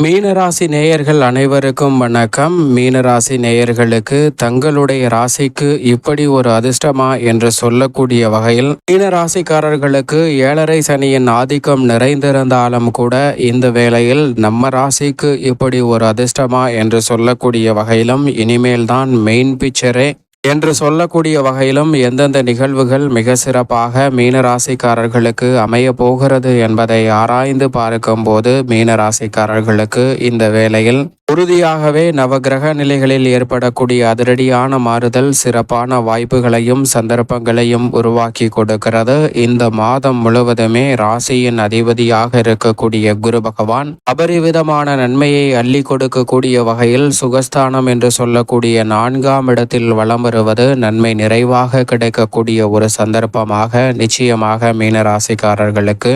மீனராசி நேயர்கள் அனைவருக்கும் வணக்கம். மீனராசி நேயர்களுக்கு தங்களுடைய ராசிக்கு இப்படி ஒரு அதிர்ஷ்டமா என்று சொல்லக்கூடிய வகையில் மீனராசிக்காரர்களுக்கு ஏழரை சனியின் ஆதிக்கம் நிறைந்திருந்தாலும் கூட இந்த வேளையில் நம்ம ராசிக்கு இப்படி ஒரு அதிர்ஷ்டமா என்று சொல்லக்கூடிய வகையிலும் இனிமேல் தான் மெயின் பிக்சரே என்று சொல்லக்கூடிய வகையிலும் எந்தெந்த நிகழ்வுகள் மிக சிறப்பாக மீனராசிக்காரர்களுக்கு அமைய போகிறது என்பதை ஆராய்ந்து பார்க்கும்போது மீனராசிக்காரர்களுக்கு இந்த வேளையில் உறுதியாகவே நவகிரக நிலைகளில் ஏற்படக்கூடிய அதிரடியான மாறுதல் சிறப்பான வாய்ப்புகளையும் சந்தர்ப்பங்களையும் உருவாக்கி கொடுக்கிறது. இந்த மாதம் முழுவதுமே ராசியின் அதிபதியாக இருக்கக்கூடிய குரு பகவான் அபரிவிதமான நன்மையை அள்ளி கொடுக்கக்கூடிய வகையில் சுகஸ்தானம் என்று சொல்லக்கூடிய நான்காம் இடத்தில் வளம் வருவது நன்மை நிறைவாக கிடைக்கக்கூடிய ஒரு சந்தர்ப்பமாக நிச்சயமாக மீனராசிக்காரர்களுக்கு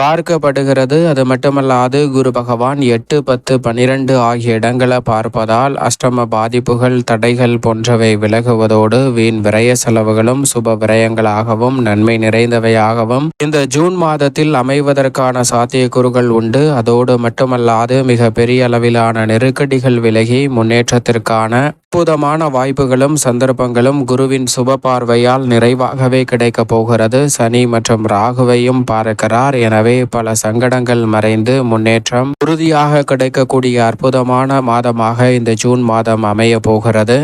பார்க்கப்படுகிறது. அது மட்டுமல்லாது குரு பகவான் எட்டு பத்து பனிரெண்டு ஆகிய இடங்களை பார்ப்பதால் அஷ்டம பாதிப்புகள் தடைகள் போன்றவை விலகுவதோடு வீண் விரய செலவுகளும் சுப விரயங்களாகவும் நன்மை நிறைந்தவையாகவும் இந்த ஜூன் மாதத்தில் அமைவதற்கான சாத்தியக்கூறுகள் உண்டு. அதோடு மட்டுமல்லாது மிக பெரிய அளவிலான நெருக்கடிகள் விலகி முன்னேற்றத்திற்கான அற்புதமான வாய்ப்புகளும் சந்தர்ப்பங்களும் குருவின் சுப பார்வையால் நிறைவாகவே கிடைக்கப் போகிறது. சனி மற்றும் ராகுவையும் பார்க்கிறார். என எனவே பல சங்கடங்கள் மறைந்து முன்னேற்றம் உறுதியாக கிடைக்கக்கூடிய அற்புதமான மாதமாக இந்த ஜூன் மாதம் அமைய போகிறது.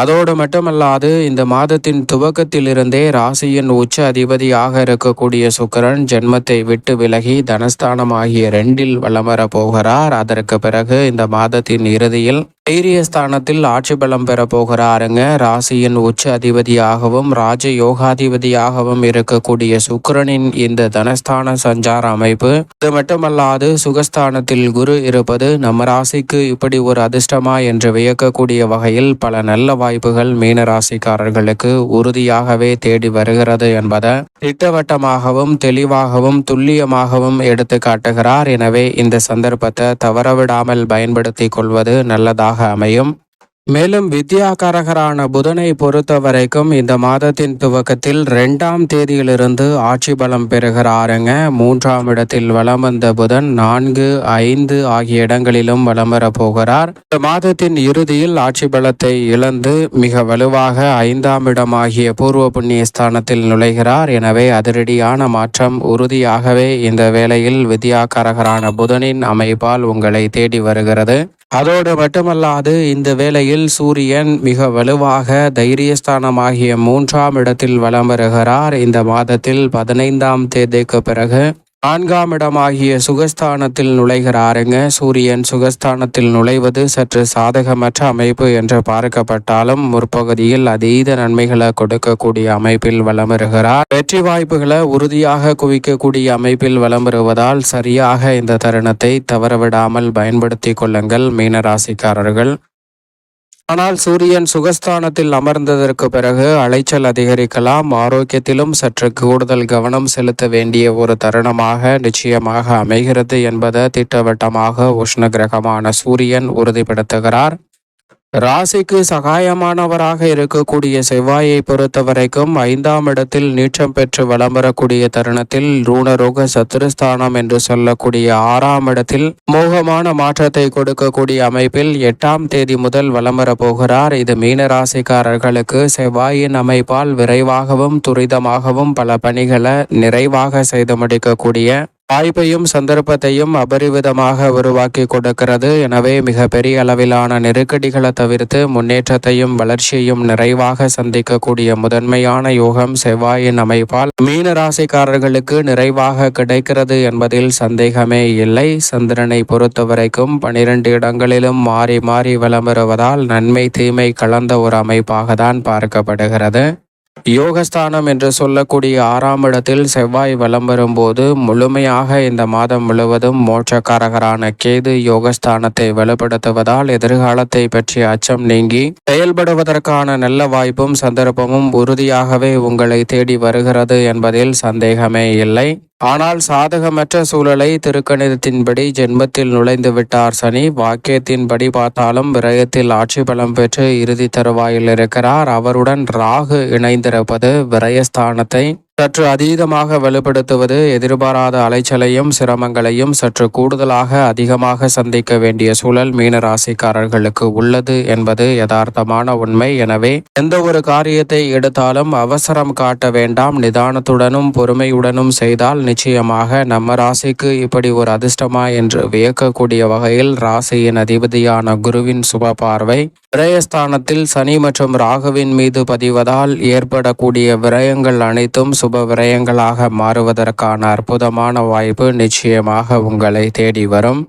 அதோடு மட்டுமல்லாது இந்த மாதத்தின் துவக்கத்திலிருந்தே ராசியின் உச்ச அதிபதியாக இருக்கக்கூடிய சுக்கரன் ஜென்மத்தை விட்டு விலகி தனஸ்தானம் ஆகிய ரெண்டில் வலம் வர போகிறார். அதற்கு பிறகு இந்த மாதத்தின் இறுதியில் தைரியஸ்தானத்தில் ஆட்சி பலம் பெற போகிறாருங்க. ராசியின் உச்ச அதிபதியாகவும் ராஜ யோகாதிபதியாகவும் இருக்கக்கூடிய சுக்கரனின் இந்த தனஸ்தான சஞ்சார அமைப்பு இது மட்டுமல்லாது சுகஸ்தானத்தில் குரு இருப்பது நம்ம ராசிக்கு இப்படி ஒரு அதிர்ஷ்டமா என்று வியக்கக்கூடிய வகையில் பல நல்ல வாய்ப்புகள் மீன ராசிக்காரர்களுக்கு உறுதியாகவே தேடி வருகிறது என்பதை திட்டவட்டமாகவும் தெளிவாகவும் துல்லியமாகவும் எடுத்து காட்டுகிறார் எனவே இந்த சந்தர்ப்பத்தை தவறவிடாமல் பயன்படுத்திக் கொள்வது நல்லதாக அமையும். மேலும் வித்யாகாரகரான புதனை பொறுத்த வரைக்கும் இந்த மாதத்தின் துவக்கத்தில் ரெண்டாம் தேதியிலிருந்து ஆட்சி பலம் பெறுகிறாருங்க. மூன்றாம் இடத்தில் வலம் வந்த புதன் நான்கு ஐந்து ஆகிய இடங்களிலும் வலம் வர போகிறார். இந்த மாதத்தின் இறுதியில் ஆட்சி பலத்தை இழந்து மிக வலுவாக ஐந்தாம் இடமாகிய பூர்வ புண்ணிய ஸ்தானத்தில் நுழைகிறார். எனவே அதிரடியான மாற்றம் உறுதியாகவே இந்த வேளையில் வித்யாகாரகரான புதனின் அமைப்பால் உங்களை தேடி வருகிறது. அதோடு மட்டுமல்லாது இந்த வேளையில் சூரியன் மிக வலுவாக தைரியஸ்தானமாகிய மூன்றாம் இடத்தில் வலம் வருகிறார். இந்த மாதத்தில் பதினைந்தாம் தேதிக்கு பிறகு நான்காம் இடமாகிய சுகஸ்தானத்தில் நுழைகிறாருங்க. சூரியன் சுகஸ்தானத்தில் நுழைவது சற்று சாதகமற்ற அமைப்பு என்று பார்க்கப்பட்டாலும் முற்பகுதியில் அதீத நன்மைகளை கொடுக்கக்கூடிய அமைப்பில் வலம் வருகிறார். வெற்றி வாய்ப்புகளை உறுதியாக குவிக்கக்கூடிய அமைப்பில் வலம் வருவதால் சரியாக இந்த தருணத்தை தவறவிடாமல் பயன்படுத்தி கொள்ளுங்கள். மீனராசிக்காரர்கள் ஆனால் சூரியன் சுகஸ்தானத்தில் அமர்ந்ததற்கு பிறகு அலைச்சல் அதிகரிக்கலாம். ஆரோக்கியத்திலும் சற்று கூடுதல் கவனம் செலுத்த வேண்டிய ஒரு தருணமாக நிச்சயமாக அமைகிறது என்பதை திட்டவட்டமாக உஷ்ண கிரகமான சூரியன் உறுதிப்படுத்துகிறார். ராசிக்கு சகாயமானவராக இருக்கக்கூடிய செவ்வாயை பொறுத்த வரைக்கும் ஐந்தாம் இடத்தில் நீச்சம் பெற்று வலம் வரக்கூடிய தருணத்தில் ரூணரோக சத்துருஸ்தானம் என்று சொல்லக்கூடிய ஆறாம் இடத்தில் மோகமான மாற்றத்தை கொடுக்கக்கூடிய அமைப்பில் எட்டாம் தேதி முதல் வலம் போகிறார். இது மீன ராசிக்காரர்களுக்கு செவ்வாயின் அமைப்பால் விரைவாகவும் துரிதமாகவும் பல பணிகளை நிறைவாக செய்து முடிக்கக்கூடிய வாய்ப்பையும் சந்தர்ப்பத்தையும் அபரிவிதமாக உருவாக்கி கொடுக்கிறது. எனவே மிக பெரிய அளவிலான நெருக்கடிகளை தவிர்த்து முன்னேற்றத்தையும் வளர்ச்சியையும் நிறைவாக சந்திக்கக்கூடிய முதன்மையான யோகம் செவ்வாயின் அமைப்பால் மீன ராசிக்காரர்களுக்கு நிறைவாக கிடைக்கிறது என்பதில் சந்தேகமே இல்லை. சந்திரனை பொறுத்தவரைக்கும் பனிரெண்டு இடங்களிலும் மாறி மாறி விளம்பருவதால் நன்மை தீமை கலந்த ஒரு அமைப்பாக தான் பார்க்கப்படுகிறது. யோகஸ்தானம் என்று சொல்லக்கூடிய ஆறாம் இடத்தில் செவ்வாய் வலம் வரும்போது முழுமையாக இந்த மாதம் முழுவதும் மோட்சக்காரகரான கேது யோகஸ்தானத்தை வலுப்படுத்துவதால் எதிர்காலத்தை பற்றிய அச்சம் நீங்கி செயல்படுவதற்கான நல்ல வாய்ப்பும் சந்தர்ப்பமும் உறுதியாகவே உங்களை தேடி வருகிறது என்பதில் சந்தேகமே இல்லை. ஆனால் சாதகமற்ற சூழலை திருக்கணிதத்தின்படி ஜென்மத்தில் நுழைந்து விட்டார் சனி. வாக்கியத்தின்படி பார்த்தாலும் விரயத்தில் ஆட்சி பலம் பெற்று இறுதி தருவாயில் இருக்கிறார் அவருடன் ராகு இணைந்திருப்பது விரயஸ்தானத்தை சற்று அதீதமாக வலுப்படுத்துவது எதிர்பாராத அலைச்சலையும் சிரமங்களையும் சற்று கூடுதலாக அதிகமாக சந்திக்க வேண்டிய சூழல் மீன ராசிக்காரர்களுக்கு உள்ளது என்பது யதார்த்தமான உண்மை. எனவே எந்த ஒரு காரியத்தை எடுத்தாலும் அவசரம் காட்ட வேண்டாம். நிதானத்துடனும் பொறுமையுடனும் செய்தால் நிச்சயமாக நம்ம ராசிக்கு இப்படி ஒரு அதிர்ஷ்டமா என்று வியக்கக்கூடிய வகையில் ராசியின் அதிபதியான குருவின் சுப பார்வை விரயஸ்தானத்தில் சனி மற்றும் ராகுவின் மீது பதிவதால் ஏற்படக்கூடிய விரயங்கள் அனைத்தும் சுப விரயங்களாக மாறுவதற்கான அற்புதமான வாய்ப்பு நிச்சயமாக உங்களை தேடி வரும்.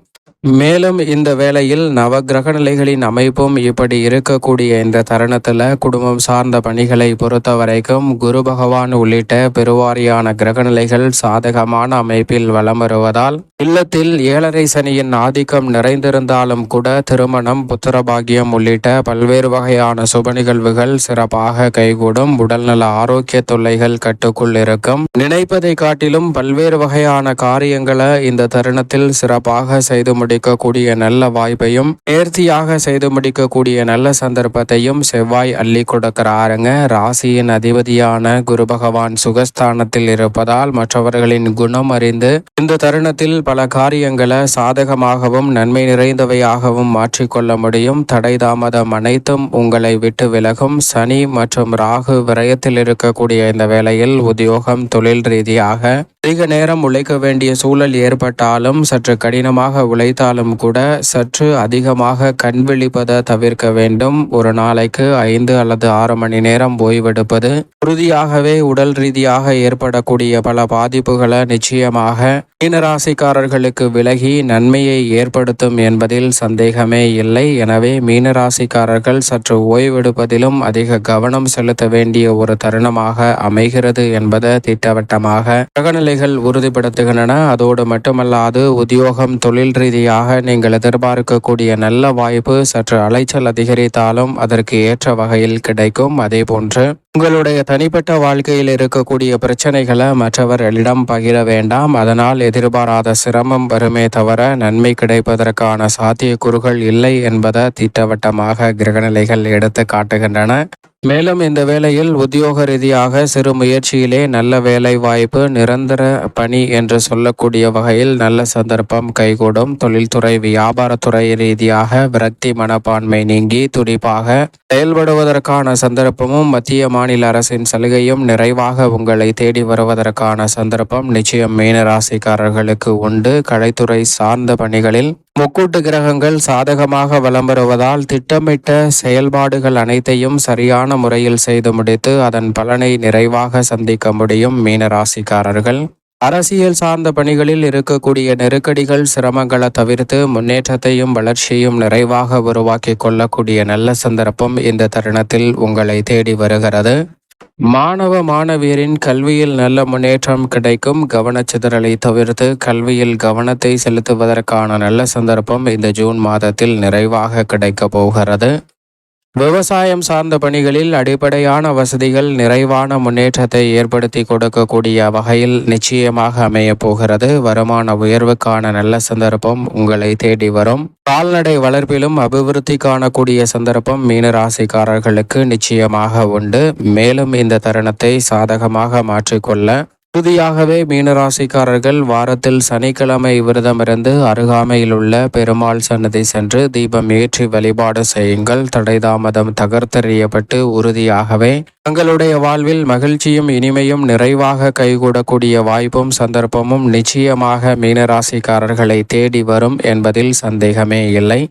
மேலும் இந்த வேளையில் நவகிரக நிலைகளின் அமைப்பும் இப்படி இருக்கக்கூடிய இந்த தருணத்தில் குடும்பம் சார்ந்த பணிகளை பொறுத்த வரைக்கும் குரு பகவான் உள்ளிட்ட பெருவாரியான கிரகநிலைகள் சாதகமான அமைப்பில் வலம் வருவதால் இல்லத்தில் ஏழரை சனியின் ஆதிக்கம் நிறைந்திருந்தாலும் கூட திருமணம் புத்திரபாகியம் உள்ளிட்ட பல்வேறு வகையான சுப நிகழ்வுகள் சிறப்பாக கைகூடும். உடல்நல ஆரோக்கிய தொல்லைகள் கட்டுக்குள் இருக்கும். நினைப்பதை காட்டிலும் பல்வேறு வகையான காரியங்களை இந்த தருணத்தில் சிறப்பாக செய்து முடி முடிக்கக்கூடிய நல்ல வாய்ப்பையும் நேர்த்தியாக செய்து முடிக்கக்கூடிய நல்ல சந்தர்ப்பத்தையும் செவ்வாய் அள்ளி கொடுக்கிறாருங்க. ராசியின் அதிபதியான குரு பகவான் சுகஸ்தானத்தில் இருப்பதால் மற்றவர்களின் குணம் அறிந்து இந்த தருணத்தில் பல காரியங்களை சாதகமாகவும் நன்மை நிறைந்தவையாகவும் மாற்றிக்கொள்ள முடியும். தடை தாமதம் அனைத்தும் உங்களை விட்டு விலகும். சனி மற்றும் ராகு விரயத்தில் இருக்கக்கூடிய இந்த வேளையில் உத்தியோகம் தொழில் ரீதியாக அதிக நேரம் உழைக்க வேண்டிய சூழல் ஏற்பட்டாலும் சற்று கடினமாக உழைத்தாலும் கூட சற்று அதிகமாக கண் விழிப்பதை தவிர்க்க வேண்டும். ஒரு நாளைக்கு ஐந்து அல்லது ஆறு மணி நேரம் ஓய்வெடுப்பது உறுதியாகவே உடல் ரீதியாக ஏற்படக்கூடிய பல பாதிப்புகளை நிச்சயமாக மீனராசிக்காரர்களுக்கு விலகி நன்மையை ஏற்படுத்தும் என்பதில் சந்தேகமே இல்லை. எனவே மீனராசிக்காரர்கள் சற்று ஓய்வெடுப்பதிலும் அதிக கவனம் செலுத்த வேண்டிய ஒரு தருணமாக அமைகிறது என்பதை திட்டவட்டமாக கிரகநிலைகள் உறுதிப்படுத்துகின்றன. அதோடு மட்டுமல்லாது உத்தியோகம் தொழில் ரீதியாக நீங்கள் எதிர்பார்க்கக்கூடிய நல்ல வாய்ப்பு சற்று அலைச்சல் அதிகரித்தாலும் அதற்கு ஏற்ற வகையில் கிடைக்கும். அதே போன்று உங்களுடைய தனிப்பட்ட வாழ்க்கையில் இருக்கக்கூடிய பிரச்சனைகளை மற்றவர்களிடம் பகிர வேண்டாம். அதனால் எதிர்பாராத சிரமம் வருமே தவிர நன்மை கிடைப்பதற்கான சாத்தியக்கூறுகள் இல்லை என்பதை திட்டவட்டமாக கிரகநிலைகள் எடுத்து காட்டுகின்றன. மேலும் இந்த வேளையில் உத்தியோக ரீதியாக சிறு முயற்சியிலே நல்ல வேலை வாய்ப்பு நிரந்தர பணி என்று சொல்லக்கூடிய வகையில் நல்ல சந்தர்ப்பம் கைகூடும். தொழில்துறை வியாபாரத்துறை ரீதியாக விரக்தி மனப்பான்மை நீங்கி துடிப்பாக செயல்படுவதற்கான சந்தர்ப்பமும் மத்திய மாநில அரசின் சலுகையும் நிறைவாக உங்களை தேடி வருவதற்கான சந்தர்ப்பம் நிச்சயம் மீனராசிக்காரர்களுக்கு உண்டு. கலைத்துறை சார்ந்த பணிகளில் முக்கூட்டு கிரகங்கள் சாதகமாக வலம் வருவதால் திட்டமிட்ட செயல்பாடுகள் அனைத்தையும் சரியான முறையில் செய்து முடித்து அதன் பலனை நிறைவாக சந்திக்க முடியும் மீனராசிக்காரர்கள். அரசியல் சார்ந்த பணிகளில் இருக்கக்கூடிய நெருக்கடிகள் சிரமங்களை தவிர்த்து முன்னேற்றத்தையும் வளர்ச்சியும் நிறைவாக உருவாக்கி கொள்ளக்கூடிய நல்ல சந்தர்ப்பம் இந்த தருணத்தில் உங்களை தேடி வருகிறது. மாணவ மாணவியரின் கல்வியில் நல்ல முன்னேற்றம் கிடைக்கும். கவனச்சிதறலை தவிர்த்து கல்வியில் கவனத்தை செலுத்துவதற்கான நல்ல சந்தர்ப்பம் இந்த ஜூன் மாதத்தில் நிறைவாக கிடைக்கப் போகிறது. விவசாயம் சார்ந்த பணிகளில் அடிப்படையான வசதிகள் நிறைவான முன்னேற்றத்தை ஏற்படுத்தி கொடுக்கக்கூடிய வகையில் நிச்சயமாக அமைய போகிறது. வருமான உயர்வுக்கான நல்ல சந்தர்ப்பம் உங்களை தேடி வரும். கால்நடை வளர்ப்பிலும் அபிவிருத்தி காணக்கூடிய சந்தர்ப்பம் மீனராசிக்காரர்களுக்கு நிச்சயமாக உண்டு. மேலும் இந்த தருணத்தை சாதகமாக மாற்றிக்கொள்ள உறுதியாகவே மீனராசிக்காரர்கள் வாரத்தில் சனிக்கிழமை விரதமிருந்து அருகாமையில் உள்ள பெருமாள் சன்னதி சென்று தீபம் ஏற்றி வழிபாடு செய்யுங்கள். தடைதாமதம் தகர்த்தறியப்பட்டு தகர்த்தெறியப்பட்டு உறுதியாகவே தங்களுடைய வாழ்வில் மகிழ்ச்சியும் இனிமையும் நிறைவாக கைகூடக்கூடிய வாய்ப்பும் சந்தர்ப்பமும் நிச்சயமாக மீனராசிக்காரர்களை தேடி வரும் என்பதில் சந்தேகமே இல்லை.